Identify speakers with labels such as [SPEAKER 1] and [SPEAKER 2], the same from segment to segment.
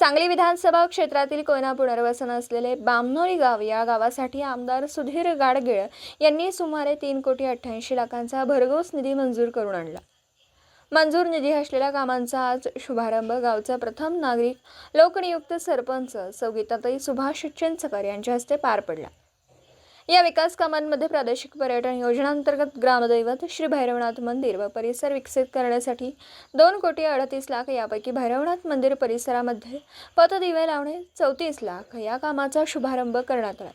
[SPEAKER 1] सांगली विधानसभा क्षेत्रातील कोयना पुनर्वसन असलेले बामनोळी गाव या गावासाठी आमदार सुधीर गाडगिळ यांनी सुमारे तीन कोटी अठ्ठ्याऐंशी लाखांचा भरघोस निधी मंजूर करून आणला. मंजूर निधी असलेल्या कामांचा आज शुभारंभ. गावचा प्रथम नागरिक लोकनियुक्त सरपंच सौगीताताई सुभाष चिंचकर यांच्या हस्ते पार पडला. या विकास कामांमध्ये प्रादेशिक पर्यटन योजनांतर्गत ग्रामदैवत श्री भैरवनाथ मंदिर व परिसर विकसित करण्यासाठी दोन कोटी अडतीस लाख यापैकी भैरवनाथ मंदिर परिसरामध्ये पथदिवे लावणे चौतीस लाख या कामाचा शुभारंभ करण्यात आला.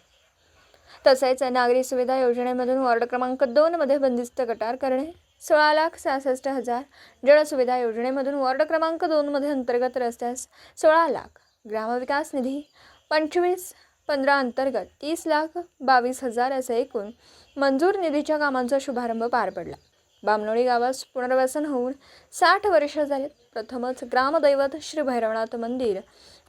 [SPEAKER 1] तसेच नागरी सुविधा योजनेमधून वॉर्ड क्रमांक दोनमध्ये बंदिस्त गटार करणे सोळा लाख सहासष्ट हजार जलसुविधा योजनेमधून वॉर्ड क्रमांक दोनमध्ये अंतर्गत रस्त्यास सोळा लाख ग्रामविकास निधी पंचवीस पंधरा अंतर्गत तीस लाख बावीस हजार असे एकूण मंजूर निधीच्या कामांचा शुभारंभ पार पडला. बामनोळी गावास पुनर्वसन होऊन साठ वर्ष झाले. प्रथमच ग्रामदैवत श्री भैरवनाथ मंदिर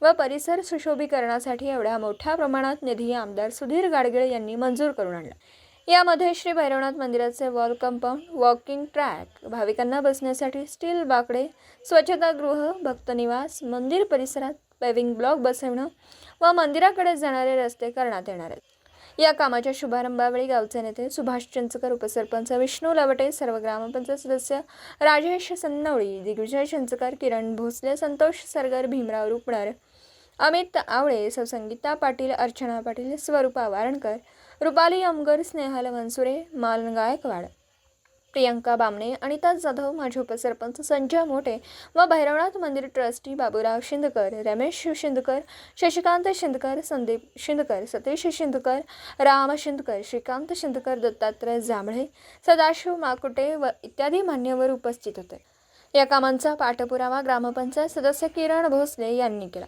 [SPEAKER 1] व परिसर सुशोभीकरणासाठी एवढ्या मोठ्या प्रमाणात निधी आमदार सुधीर गाडगिळ यांनी मंजूर करून आणला. यामध्ये श्री भैरवनाथ मंदिराचे वॉल कंपाऊंड वॉकिंग ट्रॅक भाविकांना बसण्यासाठी स्टील बाकडे स्वच्छतागृह भक्तनिवास मंदिर परिसरात पेविंग ब्लॉक बसवणं व मंदिराकडे जाणारे रस्ते करण्यात येणार आहेत. या कामाच्या शुभारंभावेळी गावचे नेते सुभाष चिंचकर उपसरपंच विष्णू लवटे सर्व ग्रामपंचायत सदस्य राजेश सन्नवळी दिग्विजय चिंचकर किरण भोसले संतोष सरगर भीमराव रुपणार अमित आवळे सौसंगीता पाटील अर्चना पाटील स्वरूपा वारणकर रुपाली अमगर स्नेहल मनसुरे मालन गायकवाड प्रियंका बामणे अनिता जाधव माजी उपसरपंच संजय मोठे व भैरवनाथ मंदिर ट्रस्टी बाबूराव शिंदकर रमेश शिंदकर शशिकांत शिंदकर संदीप शिंदकर सतीश शिंदकर राम शिंदकर श्रीकांत शिंदकर दत्तात्रय जांभळे सदाशिव माकुटे व इत्यादी मान्यवर उपस्थित होते. या कामांचा पाठपुरावा ग्रामपंचायत सदस्य किरण भोसले यांनी केला.